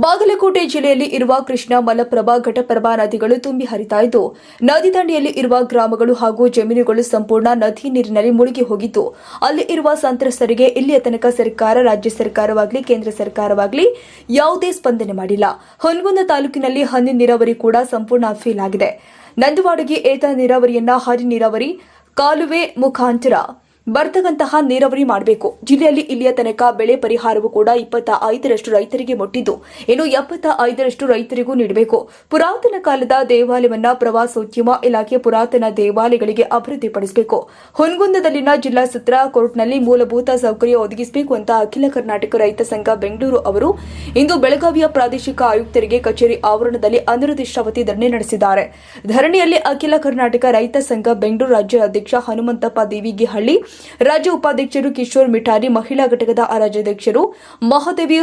ಬಾಗಲಕೋಟೆ ಜಿಲ್ಲೆಯಲ್ಲಿ ಇರುವ ಕೃಷ್ಣ ಮಲಪ್ರಭಾ ಘಟಪ್ರಭಾ ನದಿಗಳು ತುಂಬಿ ಹರಿತಾ ಇದ್ದು, ನದಿ ದಂಡೆಯಲ್ಲಿ ಇರುವ ಗ್ರಾಮಗಳು ಹಾಗೂ ಜಮೀನುಗಳು ಸಂಪೂರ್ಣ ನದಿ ನೀರಿನಲ್ಲಿ ಮುಳುಗಿ ಹೋಗಿದ್ದು, ಅಲ್ಲಿ ಇರುವ ಸಂತ್ರಸ್ತರಿಗೆ ಇಲ್ಲಿಯ ತನಕ ಸರ್ಕಾರ, ರಾಜ್ಯ ಸರ್ಕಾರವಾಗಲಿ, ಕೇಂದ್ರ ಸರ್ಕಾರವಾಗಲಿ ಯಾವುದೇ ಸ್ಪಂದನೆ ಮಾಡಿಲ್ಲ. ಹೊನಗುಂದ ತಾಲೂಕಿನಲ್ಲಿ ಹನಿ ನೀರಾವರಿ ಕೂಡ ಸಂಪೂರ್ಣ ಫೇಲ್ ಆಗಿದೆ. ನಂದವಾಡಿಗೆ ಏತ ನೀರಾವರಿಯನ್ನ ಹರಿ ನೀರಾವರಿ, ಕಾಲುವೆ ಮುಖಾಂತರ ಬರ್ತಕ್ಕಂತಹ ನೀರಾವರಿ ಮಾಡಬೇಕು. ಜಿಲ್ಲೆಯಲ್ಲಿ ಇಲ್ಲಿಯ ತನಕ ಬೆಳೆ ಪರಿಹಾರವು ಕೂಡ ಇಪ್ಪತ್ತ ಐದರಷ್ಟು ರೈತರಿಗೆ ಮುಟ್ಟಿದ್ದು. ಇನ್ನು ಎಪ್ಪತ್ತ ಐದರಷ್ಟು ರೈತರಿಗೂ ನೀಡಬೇಕು. ಪುರಾತನ ಕಾಲದ ದೇವಾಲಯವನ್ನ ಪ್ರವಾಸೋದ್ಯಮ ಇಲಾಖೆ ಪುರಾತನ ದೇವಾಲಯಗಳಿಗೆ ಅಭಿವೃದ್ಧಿಪಡಿಸಬೇಕು. ಹೊನಗುಂದದಲ್ಲಿನ ಜಿಲ್ಲಾ ಸತ್ರ ಕೋರ್ಟ್ನಲ್ಲಿ ಮೂಲಭೂತ ಸೌಕರ್ಯ ಒದಗಿಸಬೇಕು ಅಂತ ಅಖಿಲ ಕರ್ನಾಟಕ ರೈತ ಸಂಘ ಬೆಂಗಳೂರು ಅವರು ಇಂದು ಬೆಳಗಾವಿಯ ಪ್ರಾದೇಶಿಕ ಆಯುಕ್ತರಿಗೆ ಕಚೇರಿ ಆವರಣದಲ್ಲಿ ಅನಿರ್ದಿಷ್ಟಾವಧಿ ಧರಣಿ ನಡೆಸಿದ್ದಾರೆ. ಧರಣಿಯಲ್ಲಿ ಅಖಿಲ ಕರ್ನಾಟಕ ರೈತ ಸಂಘ ಬೆಂಗಳೂರು ರಾಜ್ಯ ಅಧ್ಯಕ್ಷ ಹನುಮಂತಪ್ಪ ದೇವಿಗಿಹಳ್ಳಿ ರಾಜ್ಯ ಉಪಾಧ್ಯಕ್ಷರು ಕಿಶೋರ್ ಮಿಠಾರಿ, ಮಹಿಳಾ ಘಟಕದ ರಾಜ್ಯಾಧ್ಯಕ್ಷರು ಮಹಾದೇವಿ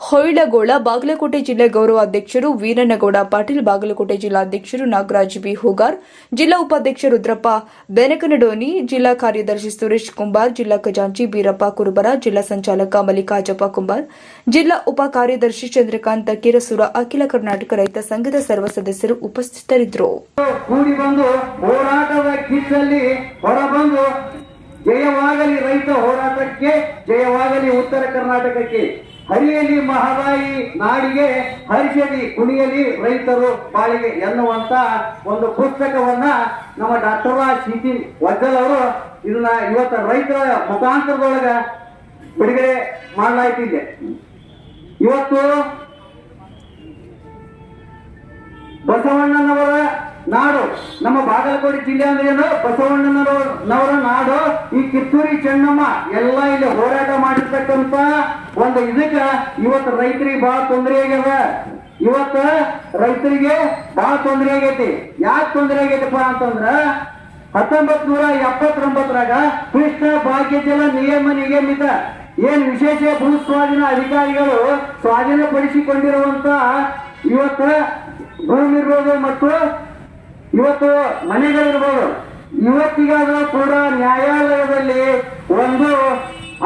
ಹೊಯ್ಲಗೋಳ, ಬಾಗಲಕೋಟೆ ಜಿಲ್ಲೆ ಗೌರವಾಧ್ಯಕ್ಷರು ವೀರನಗೌಡ ಪಾಟೀಲ್, ಬಾಗಲಕೋಟೆ ಜಿಲ್ಲಾಧ್ಯಕ್ಷರು ನಾಗರಾಜ್ ಬಿ. ಹೂಗಾರ್, ಜಿಲ್ಲಾ ಉಪಾಧ್ಯಕ್ಷ ರುದ್ರಪ್ಪ ಬೆನಕನಡೋನಿ, ಜಿಲ್ಲಾ ಕಾರ್ಯದರ್ಶಿ ಸುರೇಶ್ ಕುಂಬಾರ್, ಜಿಲ್ಲಾ ಖಜಾಂಚಿ ಬೀರಪ್ಪ ಕುರುಬರ, ಜಿಲ್ಲಾ ಸಂಚಾಲಕ ಮಲ್ಲಿಕಾಜಪ್ಪ ಕುಂಬಾರ್, ಜಿಲ್ಲಾ ಉಪ ಕಾರ್ಯದರ್ಶಿ ಚಂದ್ರಕಾಂತ ಕಿರಸುರ, ಅಖಿಲ ಕರ್ನಾಟಕ ರೈತ ಸಂಘದ ಸರ್ವ ಸದಸ್ಯರು ಉಪಸ್ಥಿತರಿದ್ದರು. ಜಯವಾಗಲಿ ರೈತ ಹೋರಾಟಕ್ಕೆ, ಜಯವಾಗಲಿ ಉತ್ತರ ಕರ್ನಾಟಕಕ್ಕೆ. ಹರಿಯಲಿ ಮಹದಾಯಿ ನಾಡಿಗೆ ಹರಿಸಲಿ ಕುಣಿಯಲಿ ರೈತರು ಬಾಳಿಗೆ ಎನ್ನುವಂತ ಒಂದು ಪುಸ್ತಕವನ್ನ ನಮ್ಮ ಡಾಕ್ಟರ್ ಸಿಟಿ ವಜ್ಜಲ್ ಅವರು ಇದನ್ನ ಇವತ್ತ ರೈತರ ಮುಖಾಂತರದೊಳಗ ಬಿಡುಗಡೆ ಮಾಡಲಾಯ್ತಿದೆ ಇವತ್ತು ಬಸವಣ್ಣನವರ ನಾಡು. ನಮ್ಮ ಬಾಗಲಕೋಟೆ ಜಿಲ್ಲೆ ಅಂದ್ರೆ ಏನು? ಬಸವಣ್ಣನವರ ನಾಡು. ಈ ಕಿತ್ತೂರಿ ಚೆನ್ನಮ್ಮ ಎಲ್ಲ ಇಲ್ಲಿ ಹೋರಾಟ ಮಾಡಿರ್ತಕ್ಕಂತ ಒಂದು ಇದಕ್ಕ ಇವತ್ತು ರೈತರಿಗೆ ಬಹಳ ತೊಂದರೆ ಆಗ್ಯದ ಇವತ್ತ ರೈತರಿಗೆ ಬಹಳ ತೊಂದರೆ ಆಗೈತಿ. ಯಾಕೆ ತೊಂದರೆ ಆಗೈತಪ್ಪ ಅಂತಂದ್ರ ಹತ್ತೊಂಬತ್ ನೂರ ಎಪ್ಪತ್ತೊಂಬತ್ತರಾಗ ಕೃಷ್ಣ ಭಾಗ್ಯಜಲ ನಿಯಮ ನಿಯಮಿತ ಏನ್ ವಿಶೇಷ ಭೂ ಸ್ವಾಧೀನ ಅಧಿಕಾರಿಗಳು ಸ್ವಾಧೀನಪಡಿಸಿಕೊಂಡಿರುವಂತ ಇವತ್ತ ಭೂ ನಿರ್ವಹಣೆ ಮತ್ತು ಇವತ್ತು ಮನೆಗಳಿರ್ಬೋದು. ಇವತ್ತಿಗಾದ್ರೂ ಕೂಡ ನ್ಯಾಯಾಲಯದಲ್ಲಿ ಒಂದು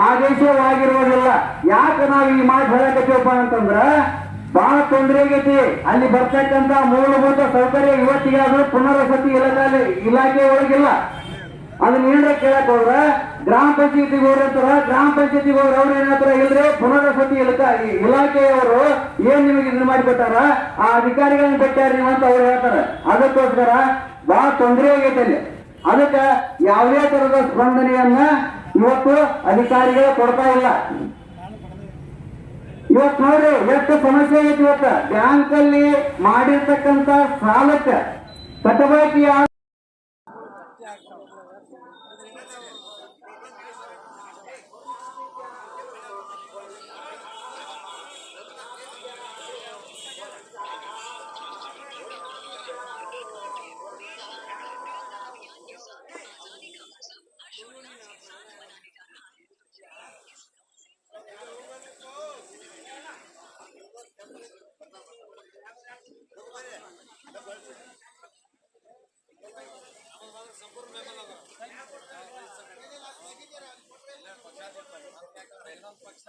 ಆದೇಶವಾಗಿರುವುದಿಲ್ಲ. ಯಾಕೆ ನಾವು ಈ ಮಾತು ಹೇಳಕತ್ತೀವಪ್ಪ ಅಂತಂದ್ರ, ಬಹಳ ತೊಂದರೆ ಆಗೈತಿ ಅಲ್ಲಿ ಬರ್ತಕ್ಕಂತ ಮೂಲಭೂತ ಸೌಕರ್ಯ ಇವತ್ತಿಗಾದ್ರೂ ಪುನರ್ವಸತಿ ಇಲಾಖೆ ಇಲಾಖೆ ಒಳಗಿಲ್ಲ. ಅದನ್ನ ಏನ್ರ ಕೇಳಕ್ ಹೋದ್ರ ಗ್ರಾಮ ಪಂಚಾಯತಿಗೆ ಹೋಗ್ರಂತಾರ ಗ್ರಾಮ ಪಂಚಾಯತಿಗೆ ಹೋದ್ರ ಅವ್ರು ಏನಾದ್ರ ಇಲ್ರಿ ಪುನರ್ವಸತಿ ಇಲಾಖೆ ಇಲಾಖೆಯವರು ಏನ್ ನಿಮಗೆ ಇದನ್ನ ಮಾಡಿಕೊಟ್ಟಾರ ಆ ಅಧಿಕಾರಿಗಳನ್ನ ಬಿಟ್ಟಾರ ನೀವು ಅಂತ ಅವ್ರು ಹೇಳ್ತಾರ. ಅದಕ್ಕೋಸ್ಕರ ಬಹಳ ತೊಂದರೆ ಆಗೈತೆ ಅಲ್ಲಿ. ಅದಕ್ಕ ಯಾವುದೇ ತರದ ಸ್ಪಂದನೆಯನ್ನ ಇವತ್ತು ಅಧಿಕಾರಿಗಳು ಕೊಡ್ತಾ ಇಲ್ಲ. ಇವತ್ ನೋಡ್ರಿ, ಎಷ್ಟು ಸಮಸ್ಯೆ ಆಗೈತಿ ಇವತ್ತ. ಬ್ಯಾಂಕ್ ಅಲ್ಲಿ ಮಾಡಿರ್ತಕ್ಕಂತ ಸಾಲಕ್ಕೆ ಕಟ್ಟಬಾಕಿ Gracias. ಪಕ್ಷ